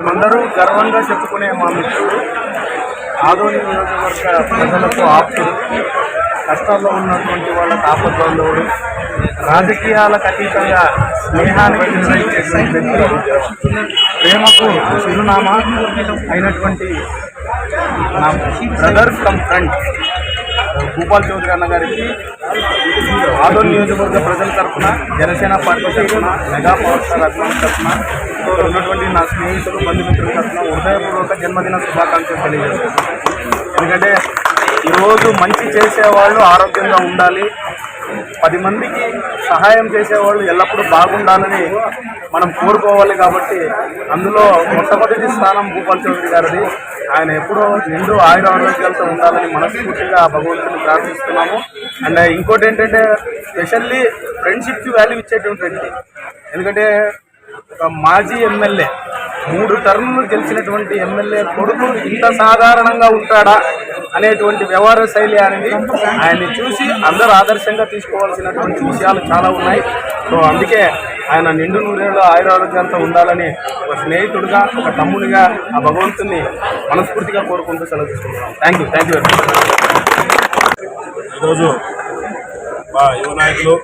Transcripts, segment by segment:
అందరూ గర్వంగా చెప్పుకునే మా మిత్రుడు ఆదోని నియోజకవర్గ ప్రజలకు ఆప్తుడు. కష్టాల్లో ఉన్నటువంటి వాళ్ళ ఆపద్బంధువుడు రాజకీయాలకు అతీతంగా స్నేహానికి నిర్వహించేటువంటి ప్రేమకు చిరునామా అయినటువంటి నా brother come friend Bhupal Chowdary అన్న గారికి ఆదోని నియోజకవర్గ ప్రజల తరఫున జనసేన పార్టీ తరఫున మెగా పవర్ స్టార్ అభిమానుల తరఫున సో ఉన్నటువంటి నా స్నేహితులు బంధుమిత్రుల తరఫున హృదయపూర్వక జన్మదిన శుభాకాంక్షలు తెలియజేస్తున్నాను. ఎందుకంటే ఈరోజు మంచి చేసేవాళ్ళు ఆరోగ్యంగా ఉండాలి. పది మందికి సహాయం చేసేవాళ్ళు ఎల్లప్పుడూ బాగుండాలని మనం కోరుకోవాలి కాబట్టి అందులో మొట్టమొదటి స్థానం భూపాల్ చౌదరి గారిది. ఆయన ఎప్పుడూ నిండు ఆయుర ఆరోగ్యాలతో ఉండాలని మనస్ఫూర్తిగా భగవంతుని ప్రార్థిస్తున్నాము. అండ్ ఇంకోటి ఏంటంటే స్పెషల్లీ ఫ్రెండ్షిప్కి వాల్యూ ఇచ్చేటువంటి ఎందుకంటే ఒక మాజీ ఎమ్మెల్యే మూడు టర్ములు గెలిచినటువంటి ఎమ్మెల్యే కొడుకు ఇంత సాధారణంగా ఉంటాడా అనేటువంటి వ్యవహార శైలి అనేది ఆయన్ని చూసి అందరూ ఆదర్శంగా తీసుకోవాల్సినటువంటి విషయాలు చాలా ఉన్నాయి. సో అందుకే ఆయన నిండు నూరేళ్ళు ఆయురారోగ్యంతో ఉండాలని ఒక స్నేహితుడిగా ఒక తమ్ముడిగా ఆ భగవంతుని మనస్ఫూర్తిగా కోరుకుంటూ సెలవు తీసుకుంటున్నాం. Thank you thank you very much ఈరోజు మా యువ నాయకులు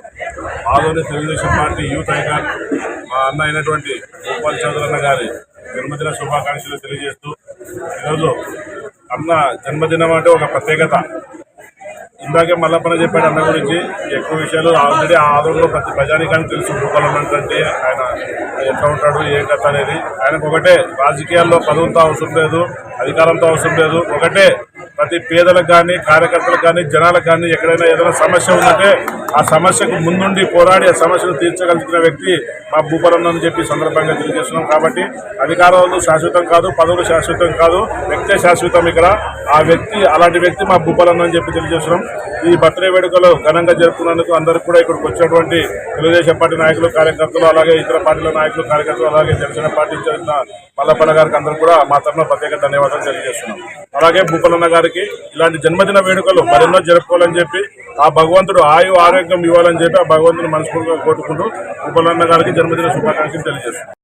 మాలోని తెలుగుదేశం పార్టీ యూత్ ఐకాన్ మా అన్న అయినటువంటి గోపాల్ చౌదరన్న గారి జన్మదిన శుభాకాంక్షలు తెలియజేస్తూ ఈరోజు అన్న జన్మదినం అంటే ఒక ప్రత్యేకత. ఇందాకే మల్లప్పన చెప్పాడు అన్న గురించి ఎక్కువ విషయాలు ఆల్రెడీ ఆదోళనలో ప్రతి ప్రజానికానికి తెలుసు. అంటే ఆయన ఎట్లా ఉంటాడు ఏ కథ అనేది. ఆయనకు ఒకటే రాజకీయాల్లో పదవులతో అవసరం లేదు అధికారంతో అవసరం లేదు. ఒకటే ప్రతి పేదలకు కానీ కార్యకర్తలకు కానీ జనాలకు కానీ ఎక్కడైనా ఏదైనా సమస్య ఉందంటే ఆ సమస్యకు ముందుండి పోరాడి ఆ సమస్యను తీర్చగలిగిన వ్యక్తి మా భూపరన్న అని చెప్పి సందర్భంగా తెలియజేస్తున్నాం. కాబట్టి అధికారాలు శాశ్వతం కాదు పదవులు శాశ్వతం కాదు వ్యక్తే శాశ్వతం ఇక్కడ. ఆ వ్యక్తి అలాంటి వ్యక్తి మా భూపాలన్న అని చెప్పి తెలియజేస్తున్నాం. ఈ బర్త్డే వేడుకలు ఘనంగా జరుపుకున్నందుకు అందరికీ కూడా ఇక్కడికి వచ్చినటువంటి తెలుగుదేశం పార్టీ నాయకులు కార్యకర్తలు అలాగే ఇతర పార్టీల నాయకులు కార్యకర్తలు అలాగే జనసేన పార్టీ చెందిన మల్లప్పన్న గారికి అందరూ కూడా మా తరఫున ప్రత్యేక ధన్యవాదాలు తెలియజేస్తున్నాం. అలాగే భూపలన్న గారికి ఇలాంటి జన్మదిన వేడుకలు మరెన్నో జరుపుకోవాలని చెప్పి ఆ భగవంతుడు ఆయు ఆరోగ్యం ఇవ్వాలని చెప్పి ఆ భగవంతుని మనస్ఫూర్తిగా కోరుకుంటూ భూపాలన్న గారికి జన్మదిన శుభాకాంక్షలు తెలియజేస్తున్నాం.